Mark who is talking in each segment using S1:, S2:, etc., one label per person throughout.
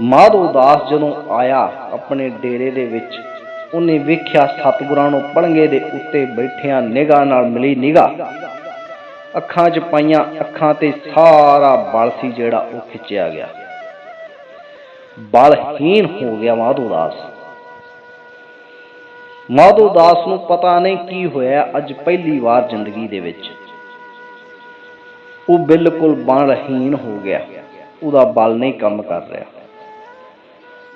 S1: ਮਾਧੋ ਦਾਸ ਜਦੋਂ ਆਇਆ ਆਪਣੇ ਡੇਰੇ ਦੇ ਵਿੱਚ, ਉਹਨੇ ਵੇਖਿਆ ਸਤਿਗੁਰਾਂ ਨੂੰ ਪਲੰਗੇ ਦੇ ਉੱਤੇ ਬੈਠਿਆਂ ਨਿਗਾਹ ਨਾਲ ਮਿਲੀ ਨਿਗਾਹ। ਅੱਖਾਂ 'ਚ ਪਾਈਆਂ ਅੱਖਾਂ ਤੇ ਸਾਰਾ ਬਲ ਸੀ ਜਿਹੜਾ ਉਹ ਖਿੱਚਿਆ ਗਿਆ। ਬਲਹੀਨ ਹੋ ਗਿਆ ਮਾਧੋ ਦਾਸ। ਮਾਧੋ ਦਾਸ ਨੂੰ ਪਤਾ ਨਹੀਂ ਕੀ ਹੋਇਆ ਅੱਜ ਪਹਿਲੀ ਵਾਰ ਜ਼ਿੰਦਗੀ ਦੇ ਵਿੱਚ। ਉਹ ਬਿਲਕੁਲ ਬਲਹੀਨ ਹੋ ਗਿਆ। ਉਹਦਾ ਬਲ ਨਹੀਂ ਕੰਮ ਕਰ ਰਿਹਾ।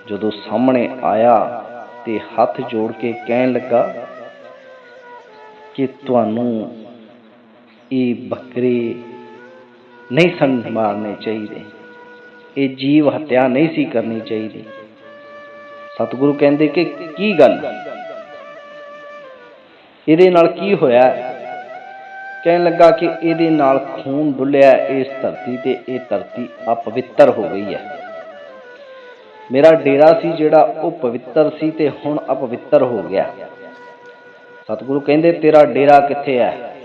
S1: ਜਦੋਂ ਸਾਹਮਣੇ ਆਇਆ ਤੇ ਹੱਥ ਜੋੜ ਕੇ ਕਹਿਣ ਲੱਗਾ ਕਿ ਤੁਹਾਨੂੰ ਇਹ ਬੱਕਰੇ ਨਹੀਂ ਸਨ ਮਾਰਨੇ ਚਾਹੀਦੇ। ਇਹ ਜੀਵ ਹੱਤਿਆ ਨਹੀਂ ਸੀ ਕਰਨੀ ਚਾਹੀਦੀ। ਸਤਿਗੁਰੂ ਕਹਿੰਦੇ ਕਿ ਕੀ ਗੱਲ? ਇਹਦੇ ਨਾਲ ਕੀ ਹੋਇਆ? ਕਹਿਣ ਲੱਗਾ ਕਿ ਇਹਦੇ ਨਾਲ ਖੂਨ ਡੁੱਲਿਆ, ਇਸ ਧਰਤੀ ਤੇ ਇਹ ਧਰਤੀ ਅਪਵਿੱਤਰ ਹੋ ਗਈ ਹੈ। ਮੇਰਾ ਡੇਰਾ ਸੀ ਜਿਹੜਾ ਉਹ ਪਵਿੱਤਰ ਸੀ ਤੇ ਹੁਣ ਅਪਵਿੱਤਰ ਹੋ ਗਿਆ। ਸਤਿਗੁਰੂ ਕਹਿੰਦੇ, ਤੇਰਾ ਡੇਰਾ ਕਿੱਥੇ ਹੈ?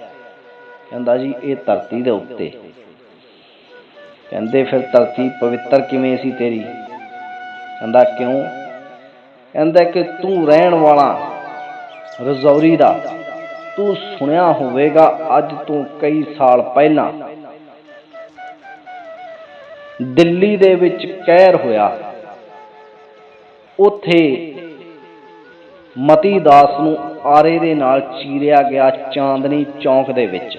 S1: ਕਹਿੰਦਾ ਜੀ, ਇਹ ਧਰਤੀ ਦੇ ਉੱਤੇ। ਕਹਿੰਦੇ, ਫਿਰ ਧਰਤੀ ਪਵਿੱਤਰ ਕਿਵੇਂ ਸੀ ਤੇਰੀ? ਕਹਿੰਦਾ, ਕਿਉਂ? ਕਹਿੰਦਾ ਕਿ ਤੂੰ ਰਹਿਣ ਵਾਲਾ ਰਜ਼ੌਰੀ ਦਾ, ਤੂੰ ਸੁਣਿਆ ਹੋਵੇਗਾ ਅੱਜ ਤੋਂ ਕਈ ਸਾਲ ਪਹਿਲਾਂ। ਦਿੱਲੀ ਦੇ ਵਿੱਚ ਕਹਿਰ ਹੋਇਆ। ਉੱਥੇ ਮਤੀ ਦਾਸ ਨੂੰ ਆਰੇ ਦੇ ਨਾਲ ਚੀਰਿਆ ਗਿਆ ਚਾਂਦਨੀ ਚੌਂਕ ਦੇ ਵਿੱਚ।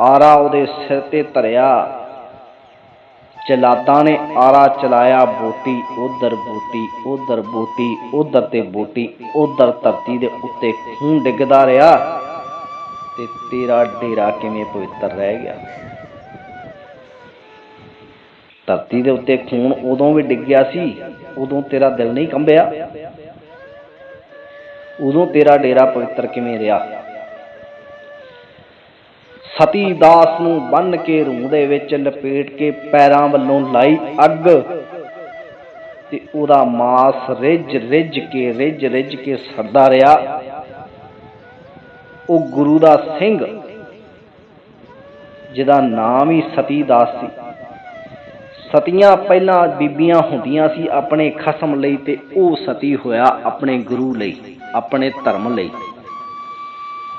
S1: ਆਰਾ ਉਹਦੇ ਸਿਰ ਤੇ ਧਰਿਆ। ਜਲਾਦਾਂ ਨੇ ਆਰਾ ਚਲਾਇਆ, ਬੋਟੀ ਉਧਰ ਬੋਟੀ ਉਧਰ ਬੋਟੀ, ਉਧਰ ਤੇ ਬੋਟੀ, ਉਧਰ ਧਰਤੀ ਦੇ ਉੱਤੇ ਖੂਨ ਡਿੱਗਦਾ ਰਿਹਾ ਤੇ ਤੇਰਾ ਡੇਰਾ ਕਿਵੇਂ ਪਵਿੱਤਰ ਰਹਿ ਗਿਆ? ਧਰਤੀ ਦੇ ਉੱਤੇ ਖੂਨ ਉਦੋਂ ਵੀ ਡਿੱਗਿਆ ਸੀ, ਉਦੋਂ ਤੇਰਾ ਦਿਲ ਨਹੀਂ ਕੰਬਿਆ। ਉਦੋਂ ਤੇਰਾ ਡੇਰਾ ਪਵਿੱਤਰ ਕਿਵੇਂ ਰਿਹਾ? ਸਤੀ ਦਾਸ ਨੂੰ ਬੰਨ ਕੇ ਰੂਹ ਦੇ ਵਿੱਚ ਲਪੇਟ ਕੇ ਪੈਰਾਂ ਵੱਲੋਂ ਲਾਈ ਅੱਗ ਤੇ ਉਹਦਾ ਮਾਸ ਰਿੱਝ ਰਿੱਝ ਕੇ ਰਿੱਝ ਰਿੱਝ ਕੇ ਸੜਦਾ ਰਿਹਾ। ਉਹ ਗੁਰੂ ਦਾ ਸਿੰਘ, ਜਿਹਦਾ ਨਾਮ ਹੀ ਸਤੀ ਦਾਸ ਸੀ। ਸਤੀਆਂ ਪਹਿਲਾਂ ਬੀਬੀਆਂ ਹੁੰਦੀਆਂ ਸੀ ਆਪਣੇ ਖਸਮ ਲਈ ਤੇ ਉਹ ਸਤੀ ਹੋਇਆ ਆਪਣੇ ਗੁਰੂ ਲਈ, ਆਪਣੇ ਧਰਮ ਲਈ।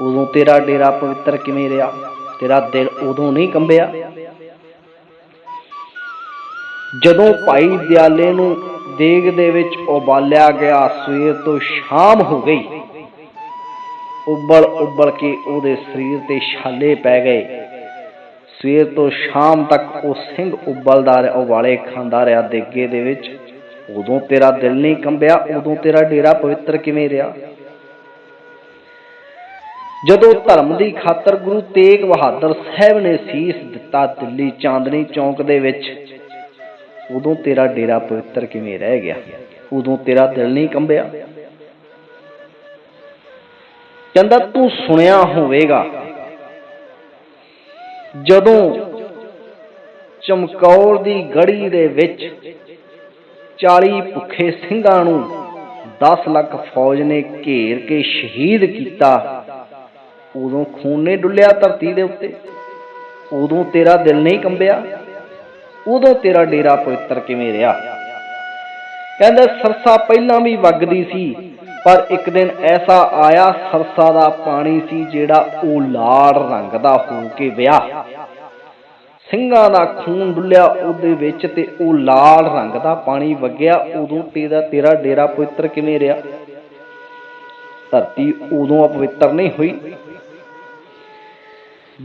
S1: ਉਦੋਂ ਤੇਰਾ ਡੇਰਾ ਪਵਿੱਤਰ ਕਿਵੇਂ ਰਿਹਾ? ਤੇਰਾ ਦਿਲ ਉਦੋਂ ਨਹੀਂ ਕੰਬਿਆ? ਜਦੋਂ ਭਾਈ ਦਿਆਲੇ ਨੂੰ ਦੇਗ ਦੇ ਵਿੱਚ ਉਬਾਲਿਆ ਗਿਆ, ਸਵੇਰ ਤੋਂ ਸ਼ਾਮ ਹੋ ਗਈ ਉਬਲ ਉਬਲ ਕੇ ਉਹਦੇ ਸਰੀਰ ਤੇ ਛਾਲੇ ਪੈ ਗਏ। ਸਵੇਰ ਤੋਂ ਸ਼ਾਮ ਤੱਕ ਉਹ ਸਿੰਘ ਉਬਲਦਾ ਰਿਹਾ ਉਬਾਲੇ ਖਾਂਦਾ ਰਿਹਾ ਦੇਗੇ ਦੇ ਵਿੱਚ। ਉਦੋਂ ਤੇਰਾ ਦਿਲ ਨਹੀਂ ਕੰਬਿਆ, ਉਦੋਂ ਤੇਰਾ ਡੇਰਾ ਪਵਿੱਤਰ ਕਿਵੇਂ ਰਿਹਾ? ਜਦੋਂ ਧਰਮ ਦੀ ਖਾਤਰ ਗੁਰੂ ਤੇਗ ਬਹਾਦਰ ਸਾਹਿਬ ਨੇ ਸੀਸ ਦਿੱਤਾ ਦਿੱਲੀ ਚਾਂਦਨੀ ਚੌਂਕ ਦੇ ਵਿੱਚ, ਉਦੋਂ ਤੇਰਾ ਡੇਰਾ ਪਵਿੱਤਰ ਕਿਵੇਂ ਰਹਿ ਗਿਆ? ਉਦੋਂ ਤੇਰਾ ਦਿਲ ਨਹੀਂ ਕੰਬਿਆ? ਕਹਿੰਦਾ, ਤੂੰ ਸੁਣਿਆ ਹੋਵੇਗਾ ਜਦੋਂ ਚਮਕੌਰ ਦੀ ਗੜੀ ਦੇ ਵਿੱਚ 40 ਭੁੱਖੇ ਸਿੰਘਾਂ ਨੂੰ 10 ਲੱਖ ਫੌਜ ਨੇ ਘੇਰ ਕੇ ਸ਼ਹੀਦ ਕੀਤਾ, ਉਦੋਂ ਖੂਨ ਨੇ ਡੁੱਲਿਆ ਧਰਤੀ ਦੇ ਉੱਤੇ। ਉਦੋਂ ਤੇਰਾ ਦਿਲ ਨਹੀਂ ਕੰਬਿਆ, ਉਦੋਂ ਤੇਰਾ ਡੇਰਾ ਪਵਿੱਤਰ ਕਿਵੇਂ ਰਿਹਾ? ਕਹਿੰਦਾ, ਸਰਸਾ ਪਹਿਲਾਂ ਵੀ ਵਗਦੀ ਸੀ ਪਰ ਇੱਕ ਦਿਨ ਐਸਾ ਆਇਆ, ਸਰਸਾ ਦਾ ਪਾਣੀ ਸੀ ਜਿਹੜਾ ਉਹ ਲਾਲ ਰੰਗ ਦਾ ਹੋ ਕੇ ਵਿਆਹ ਸਿੰਘਾਂ ਦਾ ਖੂਨ ਡੁੱਲਿਆ ਉਹਦੇ ਵਿੱਚ ਤੇ ਉਹ ਲਾਲ ਰੰਗ ਦਾ ਪਾਣੀ ਵਗਿਆ। ਉਦੋਂ ਤੇਰਾ ਤੇਰਾ ਡੇਰਾ ਪਵਿੱਤਰ ਕਿਵੇਂ ਰਿਹਾ? ਧਰਤੀ ਉਦੋਂ ਅਪਵਿੱਤਰ ਨਹੀਂ ਹੋਈ।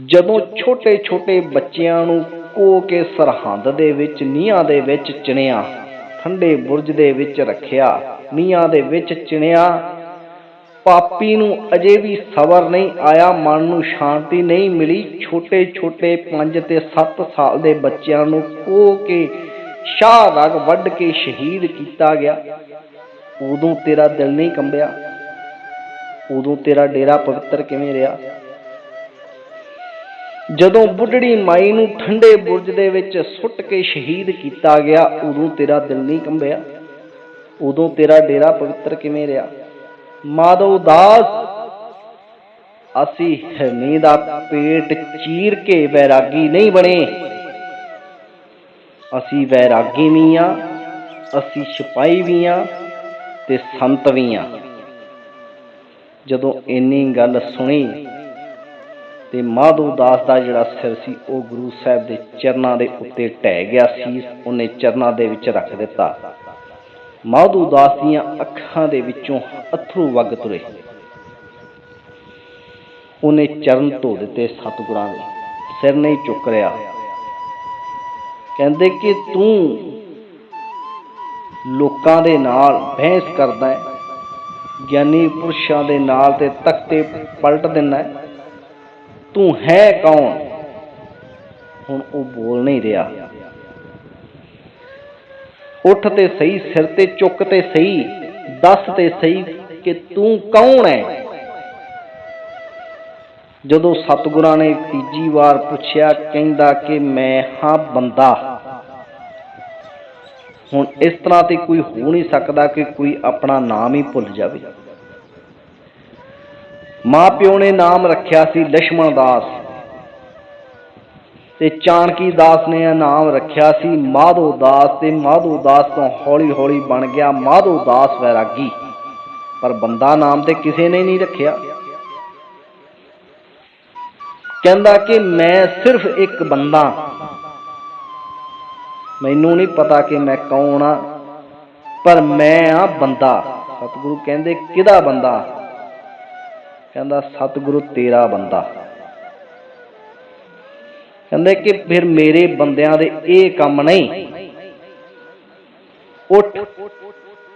S1: ਜਦੋਂ ਛੋਟੇ ਛੋਟੇ ਬੱਚਿਆਂ ਨੂੰ ਕੋ ਕੇ ਸਰਹੰਦ ਦੇ ਵਿੱਚ, ਨੀਹਾਂ ਦੇ ਵਿੱਚ ਚਿਣਿਆ, ਠੰਡੇ ਬੁਰਜ ਦੇ ਵਿੱਚ ਰੱਖਿਆ ਨੀਹਾਂ ਦੇ ਵਿੱਚ ਚਿਣਿਆ। ਪਾਪੀ ਨੂੰ ਅਜੇ ਵੀ ਸਬਰ ਨਹੀਂ ਆਇਆ, ਮਨ ਨੂੰ ਸ਼ਾਂਤੀ ਨਹੀਂ ਮਿਲੀ। ਛੋਟੇ ਛੋਟੇ 5 ਤੇ 7 ਸਾਲ ਦੇ ਬੱਚਿਆਂ ਨੂੰ ਕੋ ਕੇ ਸ਼ਾਹ ਰਗ ਵੱਢ ਕੇ ਸ਼ਹੀਦ ਕੀਤਾ ਗਿਆ। ਉਦੋਂ ਤੇਰਾ ਦਿਲ ਨਹੀਂ ਕੰਬਿਆ। ਉਦੋਂ ਤੇਰਾ ਡੇਰਾ ਪਵਿੱਤਰ ਕਿਵੇਂ ਰਿਹਾ? ਜਦੋਂ ਬੁੱਢੜੀ ਮਾਈ ਨੂੰ ਠੰਡੇ ਬੁਰਜ ਦੇ ਵਿੱਚ ਸੁੱਟ ਕੇ ਸ਼ਹੀਦ ਕੀਤਾ ਗਿਆ, ਉਦੋਂ ਤੇਰਾ ਦਿਲ ਨਹੀਂ ਕੰਬਿਆ। ਉਦੋਂ ਤੇਰਾ ਡੇਰਾ ਪਵਿੱਤਰ ਕਿਵੇਂ ਰਿਹਾ? ਮਾਧਵ ਦਾਸ ਅਸੀਂ ਹਰਨੀ ਦਾ ਪੇਟ ਚੀਰ ਕੇ ਵੈਰਾਗੀ ਨਹੀਂ ਬਣੇ। ਅਸੀਂ ਵੈਰਾਗੀ ਵੀ ਆ, ਅਸੀਂ ਸਿਪਾਹੀ ਵੀ ਆ ਤੇ ਸੰਤ ਵੀ ਆ। ਜਦੋਂ ਇੰਨੀ ਗੱਲ ਸੁਣੀ ਤੇ ਮਾਧੋ ਦਾਸ ਦਾ ਜਿਹੜਾ ਸਿਰ ਸੀ, ਉਹ ਗੁਰੂ ਸਾਹਿਬ ਦੇ ਚਰਨਾਂ ਦੇ ਉੱਤੇ ਢਹਿ ਗਿਆ ਸੀ, ਉਹਨੇ ਚਰਨਾਂ ਦੇ ਵਿੱਚ ਰੱਖ ਦਿੱਤਾ। ਮਾਧੋ ਦਾਸ ਦੀਆਂ ਅੱਖਾਂ ਦੇ ਵਿੱਚੋਂ ਅਥਰੂ ਵਗ ਤੁਰੇ। ਉਹਨੇ ਚਰਨ ਧੋ ਦਿੱਤੇ ਸਤਿਗੁਰਾਂ ਦੇ। ਸਿਰ ਨਹੀਂ ਚੁੱਕ ਰਿਹਾ। ਕਹਿੰਦੇ ਕਿ ਤੂੰ ਲੋਕਾਂ ਦੇ ਨਾਲ ਬਹਿਸ ਕਰਦਾ ਹੈ, ਗਿਆਨੀ ਪੁਰਸ਼ਾਂ ਦੇ ਨਾਲ ਤੇ ਤਖਤੇ ਪਲਟ ਦਿੰਦਾ ਤੂੰ ਹੈ ਕੌਣ? ਹੁਣ ਉਹ ਬੋਲ ਨਹੀਂ ਰਿਹਾ। ਉੱਠ ਤੇ ਸਹੀ, ਸਿਰ ਤੇ ਚੁੱਕ ਤੇ ਸਹੀ, ਦੱਸ ਤੇ ਸਹੀ ਕਿ ਤੂੰ ਕੌਣ ਹੈ ਜਦੋਂ ਸਤਿਗੁਰਾਂ ਨੇ ਤੀਜੀ ਵਾਰ ਪੁੱਛਿਆ, ਕਹਿੰਦਾ ਕਿ ਮੈਂ ਹਾਂ ਬੰਦਾ। ਹੁਣ ਇਸ ਤਰ੍ਹਾਂ ਤੇ ਕੋਈ ਹੋ ਨਹੀਂ ਸਕਦਾ ਕਿ ਕੋਈ ਆਪਣਾ ਨਾਮ ਹੀ ਭੁੱਲ ਜਾਵੇ। ਮਾਂ ਪਿਓ ਨੇ ਨਾਮ ਰੱਖਿਆ ਸੀ ਲక్ష్మణ ਦਾਸ। ਤੇ ਚਾਣਕੀ ਦਾਸ ਨੇ ਇਹ ਨਾਮ ਰੱਖਿਆ ਸੀ। ਮਾਧੋ ਦਾਸ ਤੇ ਮਾਧੋ ਦਾਸ ਤੋਂ ਹੌਲੀ ਹੌਲੀ ਬਣ ਗਿਆ ਮਾਧੋ ਦਾਸ ਵੈਰਾਗੀ। ਪਰ ਬੰਦਾ ਨਾਮ ਤੇ ਕਿਸੇ ਨੇ ਨਹੀਂ ਰੱਖਿਆ। ਕਹਿੰਦਾ ਕਿ ਮੈਂ ਸਿਰਫ ਇੱਕ ਬੰਦਾ। ਮੈਨੂੰ ਨਹੀਂ ਪਤਾ ਕਿ ਮੈਂ ਕੌਣ ਆ, ਪਰ ਮੈਂ ਆ ਬੰਦਾ। ਸਤਿਗੁਰੂ ਕਹਿੰਦੇ, ਕਿਹਦਾ ਬੰਦਾ? ਕਹਿੰਦਾ, ਸਤਿਗੁਰੂ ਤੇਰਾ ਬੰਦਾ। ਕਹਿੰਦੇ ਕਿ ਫਿਰ ਮੇਰੇ ਬੰਦਿਆਂ ਦੇ ਇਹ ਕੰਮ ਨਹੀਂ। ਉੱਠ,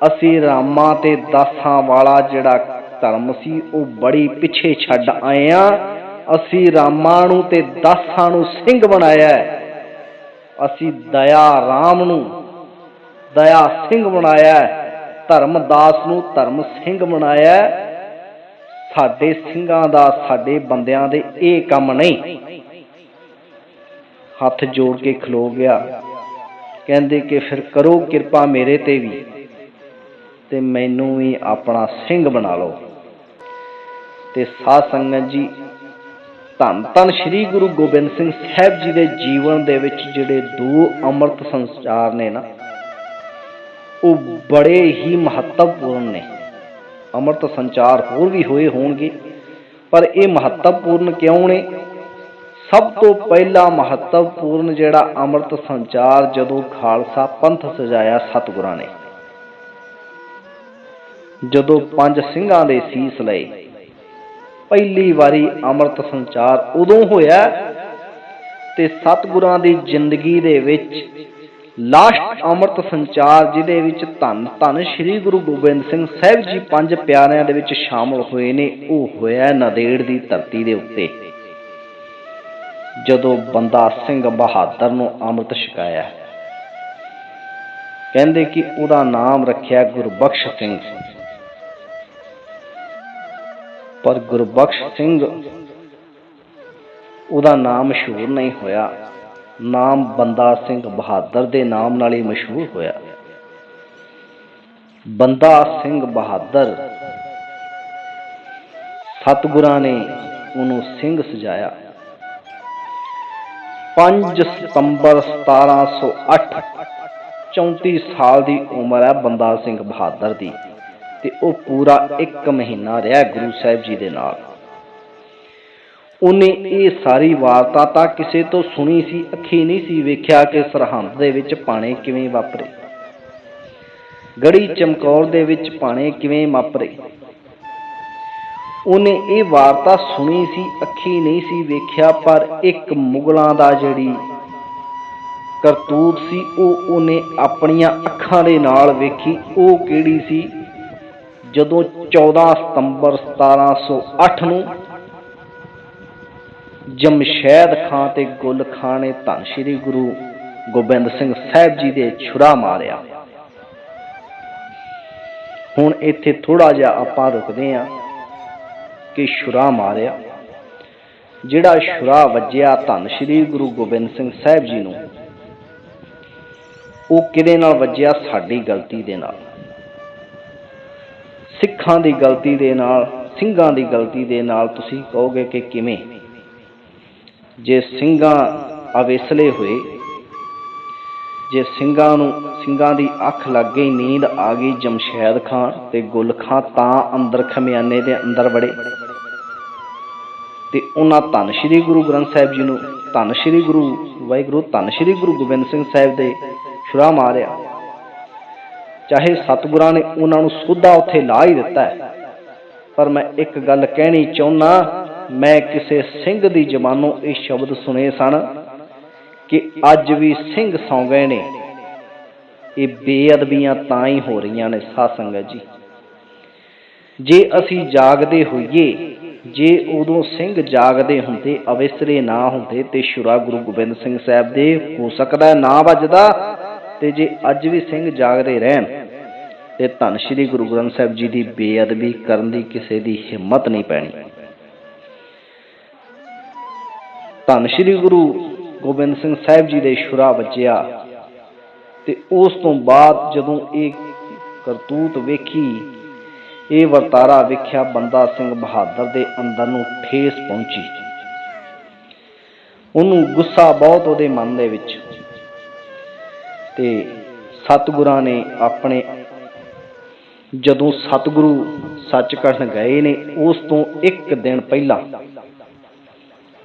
S1: ਅਸੀਂ ਰਾਮਾਂ ਤੇ ਦਾਸਾਂ ਵਾਲਾ ਜਿਹੜਾ ਧਰਮ ਸੀ, ਉਹ ਬੜੀ ਪਿੱਛੇ ਛੱਡ ਆਏ ਆ। ਅਸੀਂ ਰਾਮਾਂ ਨੂੰ ਤੇ ਦਾਸਾਂ ਨੂੰ ਸਿੰਘ ਬਣਾਇਆ ਅਸੀਂ ਦਇਆ ਰਾਮ ਨੂੰ, ਦਇਆ ਸਿੰਘ ਬਣਾਇਆ ਧਰਮ ਦਾਸ ਨੂੰ ਧਰਮ ਸਿੰਘ ਬਣਾਇਆ ਸਾਡੇ ਸਿੰਘਾਂ ਦਾ, ਸਾਡੇ ਬੰਦਿਆਂ ਦੇ ਇਹ ਕੰਮ ਨਹੀਂ। ਹੱਥ ਜੋੜ ਕੇ ਖਲੋ ਗਿਆ। ਕਹਿੰਦੇ ਕਿ ਫਿਰ ਕਰੋ ਕਿਰਪਾ ਮੇਰੇ ਤੇ ਵੀ ਤੇ ਮੈਨੂੰ ਵੀ ਆਪਣਾ ਸਿੰਘ ਬਣਾ ਲਓ। ਤੇ ਸਾਧ ਸੰਗਤ ਜੀ, ਧੰਨ ਧੰਨ ਸ੍ਰੀ ਗੁਰੂ ਗੋਬਿੰਦ ਸਿੰਘ ਸਾਹਿਬ ਜੀ ਦੇ ਜੀਵਨ ਦੇ ਵਿੱਚ ਜਿਹੜੇ ਦੋ ਅੰਮ੍ਰਿਤ ਸੰਚਾਰ ਨੇ ਨਾ, ਉਹ ਬੜੇ ਹੀ ਮਹੱਤਵਪੂਰਨ ਨੇ। ਅੰਮ੍ਰਿਤ ਸੰਚਾਰ ਹੋਰ ਵੀ ਹੋਏ ਹੋਣਗੇ, ਪਰ ਇਹ ਮਹੱਤਵਪੂਰਨ ਕਿਉਂ ਨੇ? ਸਭ ਤੋਂ ਪਹਿਲਾ ਮਹੱਤਵਪੂਰਨ ਜਿਹੜਾ ਅੰਮ੍ਰਿਤ ਸੰਚਾਰ ਜਦੋਂ ਖਾਲਸਾ ਪੰਥ ਸਜਾਇਆ ਸਤਿਗੁਰਾਂ ਨੇ, ਜਦੋਂ ਪੰਜ ਸਿੰਘਾਂ ਦੇ ਸੀਸ ਲਏ, ਪਹਿਲੀ ਵਾਰੀ ਅੰਮ੍ਰਿਤ ਸੰਚਾਰ ਉਦੋਂ ਹੋਇਆ ਤੇ ਸਤਿਗੁਰਾਂ ਦੀ ਜ਼ਿੰਦਗੀ ਦੇ ਵਿੱਚ ਲਾਸਟ ਅੰਮ੍ਰਿਤ ਸੰਚਾਰ ਜਿਹਦੇ ਵਿੱਚ ਧੰਨ ਧੰਨ ਸ੍ਰੀ ਗੁਰੂ ਗੋਬਿੰਦ ਸਿੰਘ ਸਾਹਿਬ ਜੀ ਪੰਜ ਪਿਆਰਿਆਂ ਦੇ ਵਿੱਚ ਸ਼ਾਮਲ ਹੋਏ ਨੇ, ਉਹ ਹੋਇਆ ਨਦੇੜ ਦੀ ਧਰਤੀ ਦੇ ਉੱਤੇ। ਜਦੋਂ ਬੰਦਾ ਸਿੰਘ ਬਹਾਦਰ ਨੂੰ ਅੰਮ੍ਰਿਤ ਛਕਾਇਆ। ਕਹਿੰਦੇ ਕਿ ਉਹਦਾ ਨਾਮ ਰੱਖਿਆ ਗੁਰਬਖਸ਼ ਸਿੰਘ। ਪਰ ਗੁਰਬਖਸ਼ ਸਿੰਘ ਉਹਦਾ ਨਾਮ ਮਸ਼ਹੂਰ ਨਹੀਂ ਹੋਇਆ। ਨਾਮ ਬੰਦਾ ਸਿੰਘ ਬਹਾਦਰ ਦੇ ਨਾਮ ਨਾਲ ਹੀ ਮਸ਼ਹੂਰ ਹੋਇਆ। ਬੰਦਾ ਸਿੰਘ ਬਹਾਦਰ ਸਤਿਗੁਰਾਂ ਨੇ ਉਹਨੂੰ ਸਿੰਘ ਸਜਾਇਆ। 5 ਸਤੰਬਰ 1708 34 ਸਾਲ ਦੀ ਉਮਰ ਹੈ ਬੰਦਾ ਸਿੰਘ ਬਹਾਦਰ ਦੀ ਤੇ ਉਹ ਪੂਰਾ 1 ਮਹੀਨਾ ਰਿਹਾ ਗੁਰੂ ਸਾਹਿਬ ਜੀ ਦੇ ਨਾਲ। ਉਹਨੇ ਇਹ ਸਾਰੀ ਵਾਰਤਾ ਤਾਂ ਕਿਸੇ ਤੋਂ ਸੁਣੀ ਸੀ, ਅੱਖੀ ਨਹੀਂ ਸੀ ਵੇਖਿਆ ਕਿ ਸਰਹੰਦ ਦੇ ਵਿੱਚ ਪਾਣੇ ਕਿਵੇਂ ਵਾਪਰੇ। ਗੜੀ ਚਮਕੌਰ ਦੇ ਵਿੱਚ ਪਾਣੇ ਕਿਵੇਂ ਵਾਪਰੇ। ਉਹਨੇ ਇਹ ਵਾਰਤਾ ਸੁਣੀ ਸੀ, ਅੱਖੀ ਨਹੀਂ ਸੀ ਵੇਖਿਆ, ਪਰ ਇੱਕ ਮੁਗਲਾਂ ਦਾ ਜਿਹੜੀ ਕਰਤੂਤ ਸੀ, ਉਹ ਉਹਨੇ ਆਪਣੀਆਂ ਅੱਖਾਂ ਦੇ ਨਾਲ ਵੇਖੀ। ਉਹ ਕਿਹੜੀ ਸੀ? ਜਦੋਂ 14 ਸਤੰਬਰ 1708 ਨੂੰ ਜਮਸ਼ੈਦ ਖਾਂ ਤੇ ਗੁਲ ਖਾਂ ਨੇ ਧੰਨ ਸ਼੍ਰੀ ਗੁਰੂ ਗੋਬਿੰਦ ਸਿੰਘ ਸਾਹਿਬ ਜੀ ਦੇ ਛੁਰਾ ਮਾਰਿਆ। ਹੁਣ ਇੱਥੇ ਥੋੜਾ ਜਿਹਾ ਆਪਾਂ ਰੁਕਦੇ ਹਾਂ। ਕਿ ਛੁਰਾ ਮਾਰਿਆ। ਜਿਹੜਾ ਛੁਰਾ ਵੱਜਿਆ ਧੰਨ ਸ਼੍ਰੀ ਗੁਰੂ ਗੋਬਿੰਦ ਸਿੰਘ ਸਾਹਿਬ ਜੀ ਨੂੰ, ਉਹ ਕਿਹਦੇ ਨਾਲ ਵੱਜਿਆ? ਸਾਡੀ ਗਲਤੀ ਦੇ ਨਾਲ। ਸਿੱਖਾਂ ਦੀ ਗਲਤੀ ਦੇ ਨਾਲ, ਸਿੰਘਾਂ ਦੀ ਗਲਤੀ ਦੇ ਨਾਲ ਤੁਸੀਂ ਕਹੋਗੇ ਕਿ ਕਿਵੇਂ? ਜੇ ਸਿੰਘਾਂ ਅਵੇਸਲੇ ਹੋਏ, ਜੇ ਸਿੰਘਾਂ ਨੂੰ, ਸਿੰਘਾਂ ਦੀ ਅੱਖ ਲੱਗ ਗਈ, ਨੀਂਦ ਆ ਗਈ ਜਮਸ਼ੈਦ ਖਾਂ ਤੇ ਗੁਲ ਖਾਂ ਤਾਂ ਅੰਦਰ ਖਮਿਆਨੇ ਦੇ ਅੰਦਰ ਵੜੇ। ਤੇ ਉਹਨਾਂ ਧੰਨ ਸ਼੍ਰੀ ਗੁਰੂ ਗ੍ਰੰਥ ਸਾਹਿਬ ਜੀ ਨੂੰ ਧੰਨ ਸ਼੍ਰੀ ਗੁਰੂ ਵਾਹਿਗੁਰੂ, ਧੰਨ ਸ਼੍ਰੀ ਗੁਰੂ ਗੋਬਿੰਦ ਸਿੰਘ ਸਾਹਿਬ ਦੇ ਛੁਰਾ ਮਾਰਿਆ। ਚਾਹੇ ਸਤਿਗੁਰਾਂ ਨੇ ਉਹਨਾਂ ਨੂੰ ਸੋਧਾ ਉੱਥੇ ਲਾ ਹੀ ਦਿੱਤਾ ਹੈ, ਪਰ ਮੈਂ ਇੱਕ ਗੱਲ ਕਹਿਣੀ ਚਾਹੁੰਦਾ ਮੈਂ ਕਿਸੇ ਸਿੰਘ ਦੀ ਜ਼ਬਾਨੋਂ ਇਹ ਸ਼ਬਦ ਸੁਣੇ ਸਨ ਕਿ ਅੱਜ ਵੀ ਸਿੰਘ ਸੌਂ ਗਏ ਨੇ। ਇਹ ਬੇਅਦਬੀਆਂ ਤਾਂ ਹੀ ਹੋ ਰਹੀਆਂ ਨੇ, ਸਾਧ ਸੰਗਤ ਜੀ। ਜੇ ਅਸੀਂ ਜਾਗਦੇ ਹੋਈਏ ਜੇ ਉਦੋਂ ਸਿੰਘ ਜਾਗਦੇ ਹੁੰਦੇ, ਅਵਿਸਰੇ ਨਾ ਹੁੰਦੇ ਤੇ ਸ਼ੁਰਾ ਗੁਰੂ ਗੋਬਿੰਦ ਸਿੰਘ ਸਾਹਿਬ ਦੇ ਹੋ ਸਕਦਾ, ਨਾ ਵੱਜਦਾ ਤੇ ਜੇ ਅੱਜ ਵੀ ਸਿੰਘ ਜਾਗਦੇ ਰਹਿਣ ਤੇ ਧੰਨ ਸ਼੍ਰੀ ਗੁਰੂ ਗ੍ਰੰਥ ਸਾਹਿਬ ਜੀ ਦੀ ਬੇਅਦਬੀ ਕਰਨ ਦੀ ਕਿਸੇ ਦੀ ਹਿੰਮਤ ਨਹੀਂ ਪੈਣੀ। ਧੰਨ ਸ਼੍ਰੀ ਗੁਰੂ ਗੋਬਿੰਦ ਸਿੰਘ ਸਾਹਿਬ ਜੀ ਦੇ ਸ਼ੁਰਾ ਵੱਜਿਆ ਤੇ ਉਸ ਤੋਂ ਬਾਅਦ ਜਦੋਂ ਇਹ ਕਰਤੂਤ ਵੇਖੀ ਇਹ ਵਰਤਾਰਾ ਵੇਖਿਆ ਬੰਦਾ ਸਿੰਘ ਬਹਾਦਰ ਦੇ ਅੰਦਰ ਨੂੰ ਠੇਸ ਪਹੁੰਚੀ। ਉਹਨੂੰ ਗੁੱਸਾ ਬਹੁਤ ਉਹਦੇ ਮਨ ਦੇ ਵਿੱਚ। ਤੇ ਸਤਿਗੁਰਾਂ ਨੇ ਆਪਣੇ ਜਦੋਂ ਸਤਿਗੁਰੂ ਸੱਚਖੰਡ ਗਏ ਨੇ, ਉਸ ਤੋਂ ਇੱਕ ਦਿਨ ਪਹਿਲਾਂ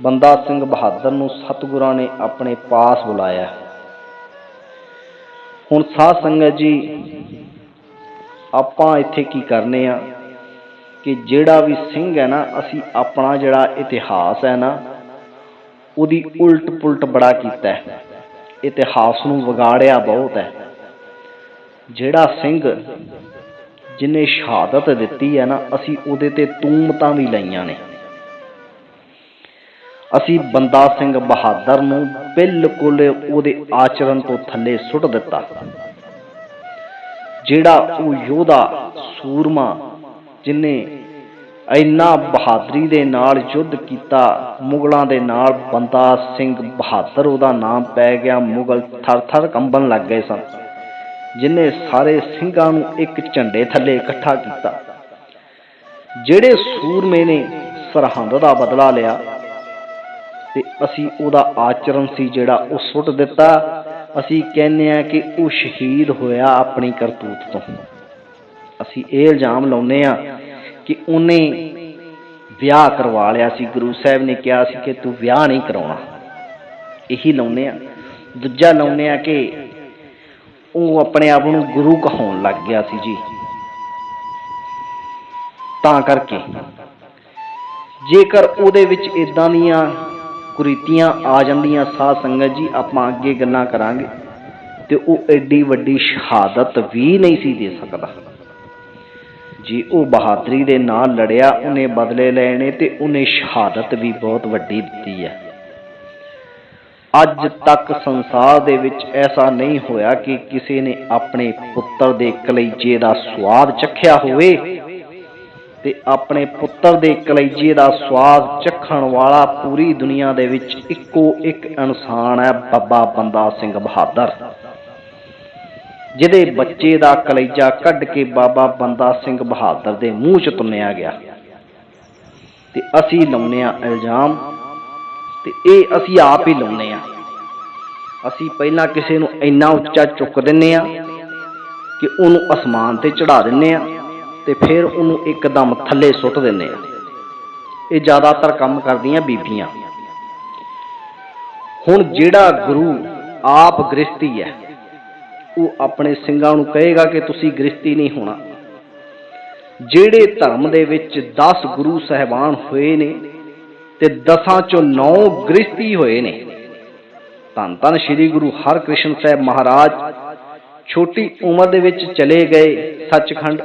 S1: ਬੰਦਾ ਸਿੰਘ ਬਹਾਦਰ ਨੂੰ ਸਤਿਗੁਰਾਂ ਨੇ ਆਪਣੇ ਪਾਸ ਬੁਲਾਇਆ। ਹੁਣ ਸਾਧ ਸੰਗਤ ਜੀ ਆਪਾਂ ਇੱਥੇ ਕੀ ਕਰਨੇ ਆ? ਕਿ ਜਿਹੜਾ ਵੀ ਸਿੰਘ ਹੈ ਨਾ, ਅਸੀਂ ਆਪਣਾ ਜਿਹੜਾ ਇਤਿਹਾਸ ਹੈ ਨਾ, ਉਹਦੀ ਉਲਟ ਪੁਲਟ ਬੜਾ ਕੀਤਾ ਹੈ। ਇਤਿਹਾਸ ਨੂੰ ਵਿਗਾੜਿਆ ਬਹੁਤ ਹੈ। ਜਿਹੜਾ ਸਿੰਘ ਜਿਨੇ ਸ਼ਹਾਦਤ ਦਿੱਤੀ ਹੈ ਨਾ, ਅਸੀਂ ਉਹਦੇ ਤੇ ਤੂਮਤਾਂ ਵੀ ਲਈਆਂ ਨੇ। ਅਸੀਂ ਬੰਦਾ ਸਿੰਘ ਬਹਾਦਰ ਨੂੰ ਬਿਲਕੁਲ ਉਹਦੇ ਆਚਰਣ ਤੋਂ ਥੱਲੇ ਸੁੱਟ ਦਿੱਤਾ। ਜਿਹੜਾ ਉਹ ਯੋਧਾ, ਸੂਰਮਾ, ਜਿਨੇ ਇੰਨਾ ਬਹਾਦਰੀ ਦੇ ਨਾਲ ਯੁੱਧ ਕੀਤਾ, ਮੁਗਲਾਂ ਦੇ ਨਾਲ ਬੰਦਾ ਸਿੰਘ ਬਹਾਦਰ, ਉਹਦਾ ਨਾਮ ਪੈ ਗਿਆ, ਮੁਗਲ ਥਰ-ਥਰ ਕੰਬਣ ਲੱਗ ਗਏ ਸਨ, ਜਿਨੇ ਸਾਰੇ ਸਿੰਘਾਂ ਨੂੰ ਇੱਕ ਝੰਡੇ ਥੱਲੇ ਇਕੱਠਾ ਕੀਤਾ। ਜਿਹੜੇ ਸੂਰਮੇ ਨੇ ਸਰਹੰਦ ਦਾ ਬਦਲਾ ਲਿਆ, ਤੇ ਅਸੀਂ ਉਹਦਾ ਆਚਰਣ ਸੀ ਜਿਹੜਾ ਉਹ ਸੁੱਟ ਦਿੱਤਾ ਅਸੀਂ ਕਹਿੰਦੇ ਆ ਕਿ ਉਹ ਸ਼ਹੀਦ ਹੋਇਆ ਆਪਣੀ ਕਰਤੂਤ ਤੋਂ। ਅਸੀਂ ਇਹ ਇਲਜ਼ਾਮ ਲਾਉਨੇ ਆ ਕਿ ਉਹਨੇ ਵਿਆਹ ਕਰਵਾ ਲਿਆ ਸੀ। ਗੁਰੂ ਸਾਹਿਬ ਨੇ ਕਿਹਾ ਸੀ ਕਿ ਤੂੰ ਵਿਆਹ ਨਹੀਂ ਕਰਾਉਣਾ। ਇਹੀ ਲਾਉਨੇ ਆ ਦੂਜਾ ਲਾਉਨੇ ਆ ਕਿ ਉਹ ਆਪਣੇ ਆਪ ਨੂੰ ਗੁਰੂ ਕਹਾਉਣ ਲੱਗ ਗਿਆ ਸੀ ਜੀ। ਤਾਂ ਕਰਕੇ ਜੇਕਰ ਉਹਦੇ ਵਿੱਚ ਇਦਾਂ ਦੀਆਂ ਕੁਰੀਤੀਆਂ ਆ ਜਾਂਦੀਆਂ, ਸਾਧ ਸੰਗਤ ਜੀ, ਆਪਾਂ ਅੱਗੇ ਗੱਲਾਂ ਕਰਾਂਗੇ। ਤੇ ਉਹ ਐਡੀ ਵੱਡੀ ਸ਼ਹਾਦਤ ਵੀ ਨਹੀਂ ਸੀ ਦੇ ਸਕਦਾ। ਜੀ ਉਹ ਬਹਾਦਰੀ ਦੇ ਨਾਲ ਲੜਿਆ, ਉਹਨੇ ਬਦਲੇ ਲੈਣੇ ਤੇ ਉਹਨੇ ਸ਼ਹਾਦਤ ਵੀ ਬਹੁਤ ਵੱਡੀ ਦਿੱਤੀ ਹੈ। ਅੱਜ ਤੱਕ ਸੰਸਾਰ ਦੇ ਵਿੱਚ ਐਸਾ ਨਹੀਂ ਹੋਇਆ ਕਿ ਕਿਸੇ ਨੇ ਆਪਣੇ ਪੁੱਤਰ ਦੇ ਕਲੇਜੇ ਦਾ ਸਵਾਦ ਚੱਖਿਆ ਹੋਵੇ। ਤੇ ਆਪਣੇ ਪੁੱਤਰ ਦੇ ਕਲੇਜੇ ਦਾ ਸਵਾਦ ਚੱਖਣ ਵਾਲਾ ਪੂਰੀ ਦੁਨੀਆ ਦੇ ਵਿੱਚ ਇੱਕੋ ਇੱਕ ਇਨਸਾਨ ਹੈ ਬਾਬਾ ਬੰਦਾ ਸਿੰਘ ਬਹਾਦਰ। ਜਿਹਦੇ ਬੱਚੇ ਦਾ ਕਲੇਜਾ ਕੱਢ ਕੇ ਬਾਬਾ ਬੰਦਾ ਸਿੰਘ ਬਹਾਦਰ ਦੇ ਮੂੰਹ 'ਚ ਤੁੰਨਿਆ ਗਿਆ। ਤੇ ਅਸੀਂ ਲਾਉਨੇ ਆ ਇਲਜ਼ਾਮ ਤੇ ਇਹ ਅਸੀਂ ਆਪ ਹੀ ਲਾਉਨੇ ਆ ਅਸੀਂ ਪਹਿਲਾਂ ਕਿਸੇ ਨੂੰ ਇੰਨਾ ਉੱਚਾ ਚੁੱਕ ਦਿੰਨੇ ਆ ਕਿ ਉਹਨੂੰ ਅਸਮਾਨ ਤੇ ਚੜਾ ਦਿੰਨੇ ਆ ਤੇ ਫਿਰ ਉਹਨੂੰ ਇੱਕਦਮ ਥੱਲੇ ਸੁੱਟ ਦਿੰਦੇ ਆ। ਇਹ ਜ਼ਿਆਦਾਤਰ ਕੰਮ ਕਰਦੀਆਂ ਬੀਬੀਆਂ। ਹੁਣ ਜਿਹੜਾ ਗੁਰੂ ਆਪ ਗ੍ਰਸਤੀ ਹੈ, ਉਹ ਆਪਣੇ ਸਿੰਘਾਂ ਨੂੰ ਕਹੇਗਾ ਕਿ ਤੁਸੀਂ ਗ੍ਰਸਤੀ ਨਹੀਂ ਹੋਣਾ। ਜਿਹੜੇ ਧਰਮ ਦੇ ਵਿੱਚ 10 ਗੁਰੂ ਸਹਿਬਾਨ ਹੋਏ ਨੇ ਤੇ ਦਸਾਂ ਚੋਂ 9 ਗ੍ਰਸਤੀ ਹੋਏ ਨੇ, ਧੰਨ ਧੰਨ ਸ੍ਰੀ ਗੁਰੂ ਹਰਕ੍ਰਿਸ਼ਨ ਸਾਹਿਬ ਮਹਾਰਾਜ, ਛੋਟੀ ਉਮਰ ਦੇ ਵਿੱਚ ਚਲੇ ਗਏ ਸੱਚਖੰਡ।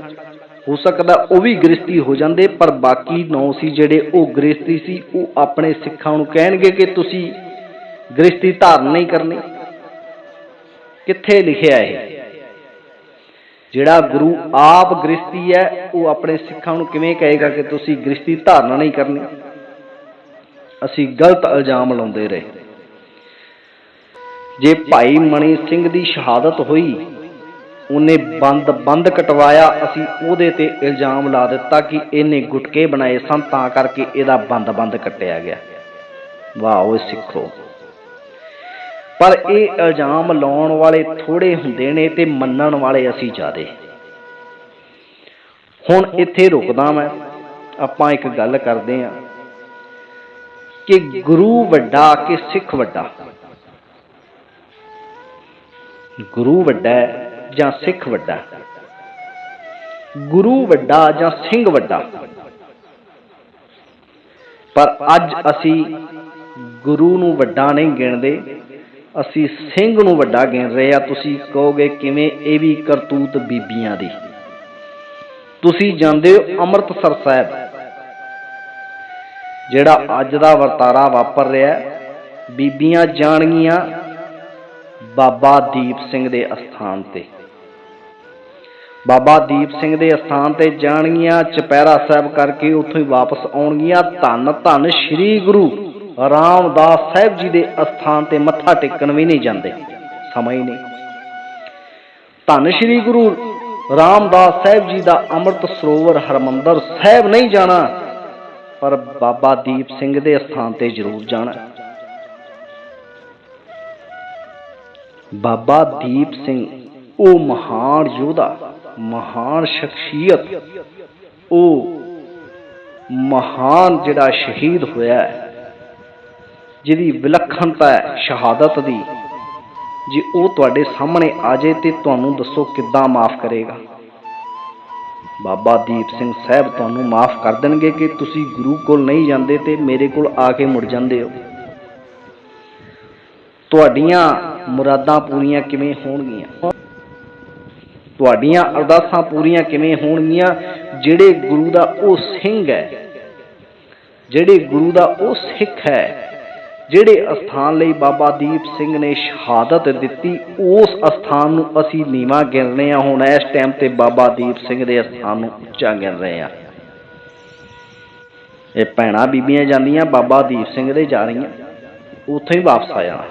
S1: ਹੋ ਸਕਦਾ ਉਹ ਵੀ ਗ੍ਰਸਤੀ ਹੋ ਜਾਂਦੇ, ਪਰ ਬਾਕੀ ਨੌ ਸੀ ਜਿਹੜੇ ਉਹ ਗ੍ਰਸਤੀ ਸੀ, ਉਹ ਆਪਣੇ ਸਿੱਖਾਂ ਨੂੰ ਕਹਿਣਗੇ ਕਿ ਤੁਸੀਂ ਗ੍ਰਸਤੀ ਧਾਰਨ ਨਹੀਂ ਕਰਨੀ। ਕਿੱਥੇ ਲਿਖਿਆ ਇਹ? ਜਿਹੜਾ ਗੁਰੂ ਆਪ ਗ੍ਰਸਤੀ ਹੈ, ਉਹ ਆਪਣੇ ਸਿੱਖਾਂ ਨੂੰ ਕਿਵੇਂ ਕਹੇਗਾ ਕਿ ਤੁਸੀਂ ਗ੍ਰਸਤੀ ਧਾਰਨ ਨਹੀਂ ਕਰਨੀ? ਅਸੀਂ ਗਲਤ ਇਲਜ਼ਾਮ ਲਾਉਂਦੇ ਰਹੇ। ਜੇ ਭਾਈ ਮਣੀ ਸਿੰਘ ਦੀ ਸ਼ਹਾਦਤ ਹੋਈ ਉਹਨੇ ਬੰਦ ਬੰਦ ਕਟਵਾਇਆ, ਅਸੀਂ ਉਹਦੇ ਤੇ ਇਲਜ਼ਾਮ ਲਾ ਦਿੱਤਾ ਕਿ ਇਹਨੇ ਗੁਟਕੇ ਬਣਾਏ ਸਨ, ਤਾਂ ਕਰਕੇ ਇਹਦਾ ਬੰਦ ਬੰਦ ਕੱਟਿਆ ਗਿਆ। ਵਾਹ ਓਏ ਸਿੱਖੋ। ਪਰ ਇਹ ਇਲਜ਼ਾਮ ਲਾਉਣ ਵਾਲੇ ਥੋੜੇ ਹੁੰਦੇ ਨੇ ਤੇ ਮੰਨਣ ਵਾਲੇ ਅਸੀਂ ਜ਼ਿਆਦੇ। ਹੁਣ ਇੱਥੇ ਰੁਕਦਾ ਮੈਂ। ਆਪਾਂ ਇੱਕ ਗੱਲ ਕਰਦੇ ਹਾਂ ਕਿ ਗੁਰੂ ਵੱਡਾ ਕਿ ਸਿੱਖ ਵੱਡਾ? ਗੁਰੂ ਵੱਡਾ ਹੈ। ਜਾਂ ਸਿੱਖ ਵੱਡਾ, ਗੁਰੂ ਵੱਡਾ ਜਾਂ ਸਿੰਘ ਵੱਡਾ। ਪਰ ਅੱਜ ਅਸੀਂ ਗੁਰੂ ਨੂੰ ਵੱਡਾ ਨਹੀਂ ਗਿਣਦੇ, ਅਸੀਂ ਸਿੰਘ ਨੂੰ ਵੱਡਾ ਗਿਣ ਰਹੇ ਆ ਤੁਸੀਂ ਕਹੋਗੇ, ਕਿਵੇਂ? ਇਹ ਵੀ ਕਰਤੂਤ ਬੀਬੀਆਂ ਦੀ। ਤੁਸੀਂ ਜਾਂਦੇ ਹੋ ਅੰਮ੍ਰਿਤਸਰ ਸਾਹਿਬ, ਜਿਹੜਾ ਅੱਜ ਦਾ ਵਰਤਾਰਾ ਵਾਪਰ ਰਿਹਾ ਬੀਬੀਆਂ ਜਾਣਗੀਆਂ ਬਾਬਾ ਦੀਪ ਸਿੰਘ ਦੇ ਅਸਥਾਨ ਤੇ। ਬਾਬਾ ਦੀਪ ਸਿੰਘ ਦੇ ਅਸਥਾਨ ਤੇ ਜਾਣਗੀਆਂ ਚਪੈਰਾ ਸਾਹਿਬ ਕਰਕੇ ਉੱਥੋਂ ਹੀ ਵਾਪਸ ਆਉਣਗੀਆਂ। ਧੰਨ ਧੰਨ ਸ੍ਰੀ ਗੁਰੂ ਰਾਮਦਾਸ ਸਾਹਿਬ ਜੀ ਦੇ ਅਸਥਾਨ ਤੇ ਮੱਥਾ ਟੇਕਣ ਵੀ ਨਹੀਂ ਜਾਂਦੇ। ਸਮਾਂ ਹੀ ਨਹੀਂ। ਧੰਨ ਸ੍ਰੀ ਗੁਰੂ ਰਾਮਦਾਸ ਸਾਹਿਬ ਜੀ ਦਾ ਅੰਮ੍ਰਿਤ ਸਰੋਵਰ ਹਰਮੰਦਰ ਸਾਹਿਬ ਨਹੀਂ ਜਾਣਾ, ਪਰ ਬਾਬਾ ਦੀਪ ਸਿੰਘ ਦੇ ਅਸਥਾਨ ਤੇ ਜ਼ਰੂਰ ਜਾਣਾ। ਬਾਬਾ ਦੀਪ ਸਿੰਘ, ਉਹ ਮਹਾਨ ਯੋਧਾ। ਮਹਾਨ ਸ਼ਖਸੀਅਤ। ਉਹ ਮਹਾਨ ਜਿਹੜਾ ਸ਼ਹੀਦ ਹੋਇਆ ਜਿਹਦੀ ਵਿਲੱਖਣਤਾ ਹੈ, ਸ਼ਹਾਦਤ ਦੀ, ਜੇ ਉਹ ਤੁਹਾਡੇ ਸਾਹਮਣੇ ਆ ਜੇ ਤੇ ਤੁਹਾਨੂੰ ਦੱਸੋ ਕਿੱਦਾਂ ਮਾਫ ਕਰੇਗਾ। ਬਾਬਾ ਦੀਪ ਸਿੰਘ ਸਾਹਿਬ ਤੁਹਾਨੂੰ ਮਾਫ ਕਰ ਦੇਣਗੇ ਕਿ ਤੁਸੀਂ ਗੁਰੂ ਕੋਲ ਨਹੀਂ ਜਾਂਦੇ ਤੇ ਮੇਰੇ ਕੋਲ ਆ ਕੇ ਮੁੜ ਜਾਂਦੇ ਹੋ। ਤੁਹਾਡੀਆਂ ਮੁਰਾਦਾਂ ਪੂਰੀਆਂ ਕਿਵੇਂ ਹੋਣਗੀਆਂ? ਤੁਹਾਡੀਆਂ ਅਰਦਾਸਾਂ ਪੂਰੀਆਂ ਕਿਵੇਂ ਹੋਣਗੀਆਂ? ਜਿਹੜੇ ਗੁਰੂ ਦਾ ਉਹ ਸਿੰਘ ਹੈ, ਜਿਹੜੇ ਗੁਰੂ ਦਾ ਉਹ ਸਿੱਖ ਹੈ, ਜਿਹੜੇ ਅਸਥਾਨ ਲਈ ਬਾਬਾ ਦੀਪ ਸਿੰਘ ਨੇ ਸ਼ਹਾਦਤ ਦਿੱਤੀ, ਉਸ ਅਸਥਾਨ ਨੂੰ ਅਸੀਂ ਨੀਵਾ ਗਿਣ ਰਹੇ ਹਾਂ। ਹੁਣ ਇਸ ਟਾਈਮ ਤੇ ਬਾਬਾ ਦੀਪ ਸਿੰਘ ਦੇ ਅਸਥਾਨ ਨੂੰ ਉੱਚਾ ਗਿਣ ਰਹੇ ਹਾਂ। ਇਹ ਭੈਣਾਂ ਬੀਬੀਆਂ ਜਾਂਦੀਆਂ, ਬਾਬਾ ਦੀਪ ਸਿੰਘ ਦੇ ਜਾ ਰਹੀਆਂ। ਉੱਥੇ ਹੀ ਵਾਪਸ ਆ ਜਾਣਾ।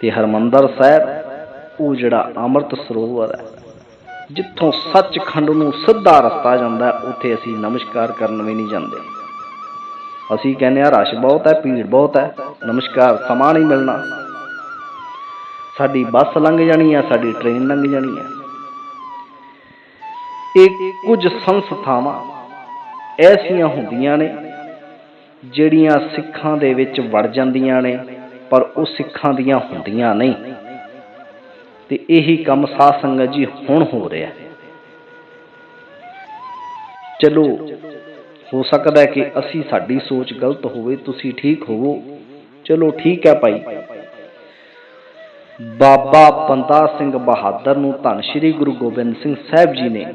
S1: ਤੇ ਹਰਮੰਦਰ ਸਾਹਿਬ ਉਹ ਜਿਹੜਾ ਅੰਮ੍ਰਿਤ ਸਰੋਵਰ ਹੈ, ਜਿੱਥੋਂ ਸੱਚਖੰਡ ਨੂੰ ਸਿੱਧਾ ਰਸਤਾ ਜਾਂਦਾ ਉੱਥੇ ਅਸੀਂ ਨਮਸਕਾਰ ਕਰਨ ਵੀ ਨਹੀਂ ਜਾਂਦੇ। ਅਸੀਂ ਕਹਿੰਦੇ ਆ ਰਸ਼ ਬਹੁਤ ਹੈ, ਭੀੜ ਬਹੁਤ ਹੈ, ਨਮਸਕਾਰ ਸਮਾਂ ਨਹੀਂ ਮਿਲਣਾ। ਸਾਡੀ ਬੱਸ ਲੰਘ ਜਾਣੀ ਆ ਸਾਡੀ ਟ੍ਰੇਨ ਲੰਘ ਜਾਣੀ ਆ ਇਹ ਕੁਝ ਸੰਸਥਾਵਾਂ ਐਸੀਆਂ ਹੁੰਦੀਆਂ ਨੇ, ਜਿਹੜੀਆਂ ਸਿੱਖਾਂ ਦੇ ਵਿੱਚ ਵੜ ਜਾਂਦੀਆਂ ਨੇ, ਪਰ ਉਹ ਸਿੱਖਾਂ ਦੀਆਂ ਹੁੰਦੀਆਂ ਨਹੀਂ। ਤੇ ਇਹੀ ਕੰਮ ਸਾਧ ਸੰਗਤ ਜੀ ਹੁਣ ਹੋ ਰਿਹਾ ਚਲੋ, ਹੋ ਸਕਦਾ ਹੈ ਕਿ ਅਸੀਂ ਸਾਡੀ ਸੋਚ ਗਲਤ ਹੋਵੇ, ਤੁਸੀਂ ਠੀਕ ਹੋਵੋ। ਚਲੋ, ਠੀਕ ਹੈ ਭਾਈ। ਬਾਬਾ ਬੰਦਾ ਸਿੰਘ ਬਹਾਦਰ ਨੂੰ ਧੰਨ ਸ਼੍ਰੀ ਗੁਰੂ ਗੋਬਿੰਦ ਸਿੰਘ ਸਾਹਿਬ ਜੀ ਨੇ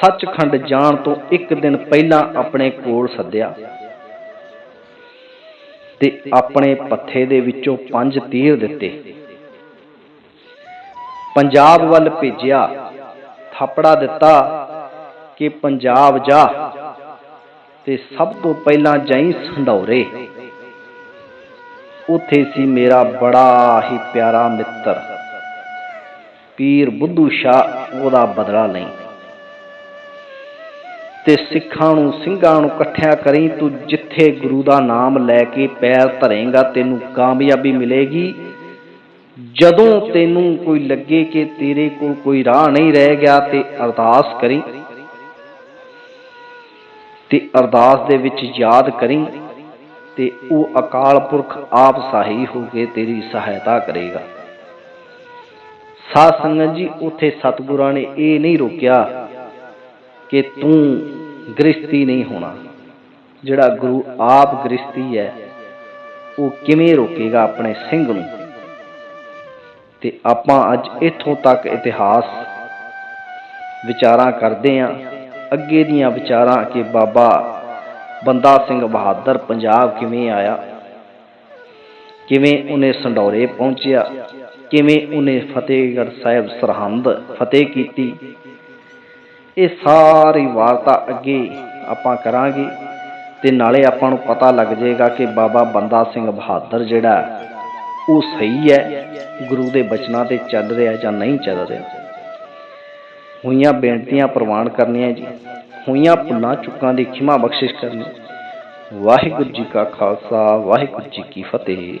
S1: ਸੱਚਖੰਡ ਜਾਣ ਤੋਂ ਇੱਕ ਦਿਨ ਪਹਿਲਾਂ ਆਪਣੇ ਕੋਲ ਸੱਦਿਆ ਤੇ ਆਪਣੇ ਪੱਥੇ ਦੇ ਵਿੱਚੋਂ ਪੰਜ ਤੀਰ ਦਿੱਤੇ। ਪੰਜਾਬ ਵੱਲ ਭੇਜਿਆ, ਥਾਪੜਾ ਦਿੱਤਾ ਕਿ ਪੰਜਾਬ ਜਾ ਤੇ ਸਭ ਤੋਂ ਪਹਿਲਾਂ ਜਾਈ ਸੰਢੌਰੇ ਉੱਥੇ ਸੀ ਮੇਰਾ ਬੜਾ ਹੀ ਪਿਆਰਾ ਮਿੱਤਰ। ਪੀਰ ਬੁੱਧੂ ਸ਼ਾਹ ਉਹਦਾ ਬਦਲਾ ਲਈ। ਤੇ ਸਿੱਖਾਂ ਨੂੰ, ਸਿੰਘਾਂ ਨੂੰ ਇਕੱਠਿਆਂ ਕਰੀ, ਤੂੰ ਜਿੱਥੇ ਗੁਰੂ ਦਾ ਨਾਮ ਲੈ ਕੇ ਪੈਰ ਧਰੇਗਾ, ਤੈਨੂੰ ਕਾਮਯਾਬੀ ਮਿਲੇਗੀ। ਜਦੋਂ ਤੈਨੂੰ ਕੋਈ ਲੱਗੇ ਕਿ ਤੇਰੇ ਕੋਲ ਕੋਈ ਰਾਹ ਨਹੀਂ ਰਹਿ ਗਿਆ ਤੇ ਅਰਦਾਸ ਕਰੀ, ਤੇ ਅਰਦਾਸ ਦੇ ਵਿੱਚ ਯਾਦ ਕਰੀ, ਤੇ ਉਹ ਅਕਾਲ ਪੁਰਖ ਆਪ ਸਹਾਈ ਹੋ ਕੇ ਤੇਰੀ ਸਹਾਇਤਾ ਕਰੇਗਾ। ਸਾਧ ਸੰਗਤ ਜੀ, ਉੱਥੇ ਸਤਿਗੁਰਾਂ ਨੇ ਇਹ ਨਹੀਂ ਰੋਕਿਆ ਕਿ ਤੂੰ ਗ੍ਰਸਤੀ ਨਹੀਂ ਹੋਣਾ। ਜਿਹੜਾ ਗੁਰੂ ਆਪ ਗ੍ਰਸਤੀ ਹੈ, ਉਹ ਕਿਵੇਂ ਰੋਕੇਗਾ ਆਪਣੇ ਸਿੰਘ ਨੂੰ? ਤੇ ਆਪਾਂ ਅੱਜ ਇੱਥੋਂ ਤੱਕ ਇਤਿਹਾਸ ਵਿਚਾਰਾਂ ਕਰਦੇ ਆਂ। ਅੱਗੇ ਦੀਆਂ ਵਿਚਾਰਾਂ ਕਿ ਬਾਬਾ ਬੰਦਾ ਸਿੰਘ ਬਹਾਦਰ ਪੰਜਾਬ ਕਿਵੇਂ ਆਇਆ, ਕਿਵੇਂ ਉਹਨੇ ਸੰਡੌਰੇ ਪਹੁੰਚਿਆ, ਕਿਵੇਂ ਉਹਨੇ ਫਤਿਹਗੜ੍ਹ ਸਾਹਿਬ ਸਰਹੰਦ ਫਤਿਹ ਕੀਤੀ। ਇਹ ਸਾਰੀ ਵਾਰਤਾ ਅੱਗੇ ਆਪਾਂ ਕਰਾਂਗੇ ਤੇ ਨਾਲੇ ਆਪਾਂ ਨੂੰ ਪਤਾ ਲੱਗ ਜਾਏਗਾ ਕਿ ਬਾਬਾ ਬੰਦਾ ਸਿੰਘ ਬਹਾਦਰ ਜਿਹੜਾ ਉਹ ਸਹੀ ਹੈ, ਗੁਰੂ ਦੇ ਬਚਨਾਂ ਤੇ ਚੱਲ ਰਿਹਾ ਜਾਂ ਨਹੀਂ ਚੱਲ ਰਿਹਾ? ਹੋਈਆਂ ਬੇਨਤੀਆਂ ਪ੍ਰਵਾਨ ਕਰਨੀਆਂ ਜੀ। ਹੋਈਆਂ ਭੁੱਲਾਂ ਚੁੱਕਾਂ ਦੀ ਖਿਮਾ ਬਖਸ਼ਿਸ਼ ਕਰਨੀ। ਵਾਹਿਗੁਰੂ ਜੀ ਕਾ ਖਾਲਸਾ, ਵਾਹਿਗੁਰੂ ਜੀ ਕੀ ਫਤਿਹ।